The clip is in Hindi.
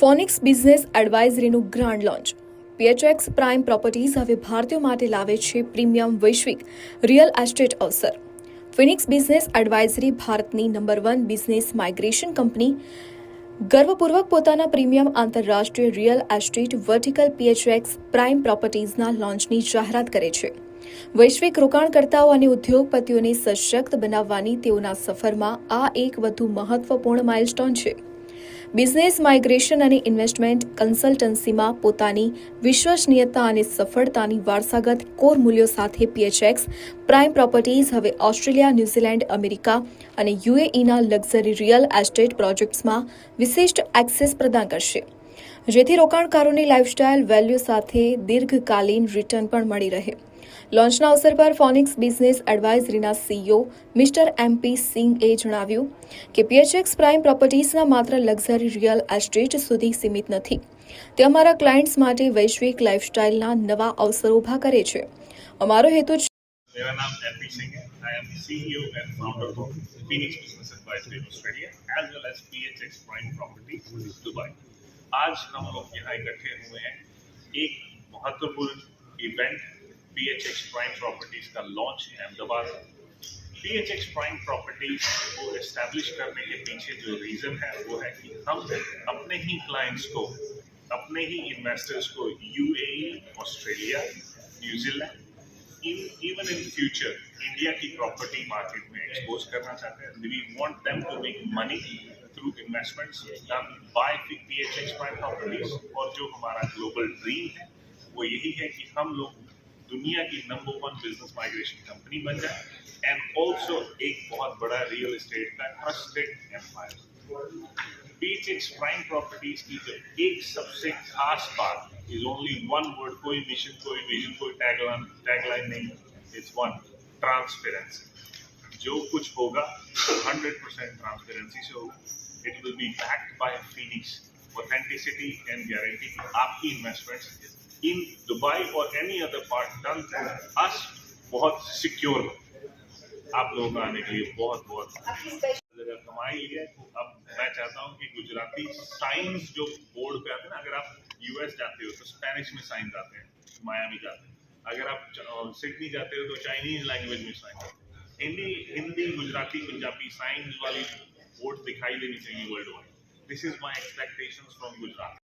Phonics business એડવાઇઝરીનું grand launch PHX prime properties હવે ભારતીયો માટે લાવે છે પ્રીમિયમ વૈશ્વિક રિયલ એસ્ટેટ અવસર. ફિનિક્સ બિઝનેસ એડવાઇઝરી ભારતની number one business migration company ગર્વપૂર્વક પોતાના પ્રીમિયમ આંતરરાષ્ટ્રીય real estate vertical PHX prime પ્રોપર્ટીઝના લોન્ચની જાહેરાત કરે છે. વૈશ્વિક રોકાણકર્તાઓ અને ઉદ્યોગપતિઓને સશક્ત બનાવવાની તેઓના સફરમાં આ એક વધુ મહત્વપૂર્ણ માઇલસ્ટોન છે. બિઝનેસ માઇગ્રેશન અને ઇન્વેસ્ટમેન્ટ કન્સલ્ટન્સીમાં પોતાની વિશ્વસનીયતા અને સફળતાની વારસાગત કોર મૂલ્યો સાથે પીએચએક્સ, પ્રાઇમ પ્રોપર્ટીઝ, હવે ઓસ્ટ્રેલિયા, ન્યૂઝીલેન્ડ, અમેરિકા અને યુએઈના લક્ઝરી રિયલ એસ્ટેટ પ્રોજેક્ટ્સમાં વિશિષ્ટ એક્સેસ પ્રદાન કરશે. જેથી રોકાણકારોની લાઇફસ્ટાઇલ વેલ્યુ સાથે દીર્ઘકાલીન રિટર્ન પણ મળી રહે લોન્ચના અવસર પર ફોનિક્સ બિઝનેસ એડવાઇઝરીના સીઈઓ મિસ્ટર એમપી સિંઘે જણાવ્યું કે પીએચએક્સ પ્રાઇમ પ્રોપર્ટીઝના માત્ર લક્ઝરી રિયલ એસ્ટેટ સુધી સીમિત નથી તે અમારા ક્લાયન્ટ્સ માટે વૈશ્વિક લાઇફસ્ટાઇલના નવા અવસરો ઊભા કરે છે અમારો હેતુ છે मेरा नाम एम पी सिंह है I am CEO and founder of Phoenix business advisory Australia as well as PHX prime property Dubai आज हम लोग यहाँ इकट्ठे हुए हैं। एक महत्वपूर्ण इवेंट पीएचएक्स प्राइम प्रॉपर्टीज़ का लॉन्च है अहमदाबाद। में पीएचएक्स प्राइम प्रॉपर्टीज़ को एस्टेब्लिश करने के पीछे जो रीजन है, वो है कि हम अपने ही क्लाइंट्स को, अपने ही इन्वेस्टर्स को UAE Australia New Zealand even in future India की प्रॉपर्टी मार्केट में एक्सपोज करना चाहते हैं। We want them to make money through investments done by PHX prime properties और जो हमारा ग्लोबल ड्रीम है, वो यही है कि हम लोग दुनिया की number one business migration company बन जाए एंड ऑल्सो एक बहुत बड़ा रियल एस्टेट का trusted empire PHX prime properties की जो एक सबसे खास बात इज़ ओनली वन वर्ड कोई मिशन कोई विजन कोई टैगलाइन टैगलाइन नहीं इट्स वन ट्रांसपेरेंसी जो कुछ होगा हंड्रेड परसेंट ट्रांसपेरेंसी से होगा। It will be backed by Phoenix authenticity and guarantee कि आपकी इन्वेस्टमेंट्स इन दुबई और any other part done us बहुत सिक्योर आप लोगों का आने के लिए बहुत बहुत जगह कमाई है तो अब मैं चाहता हूँ कि गुजराती साइंस जो बोर्ड पे आते हैं ना, अगर आप यूएस जाते हो तो स्पेनिश में साइंस आते हैं मायामी जाते हैं। अगर आप सिडनी जाते हो तो चाइनीज़ लैंग्वेज में साइंस हिंदी हिंदी गुजराती पंजाबी साइंस वाली बोर्ड दिखाई देनी चाहिए world wide this is my expectation from Gujarat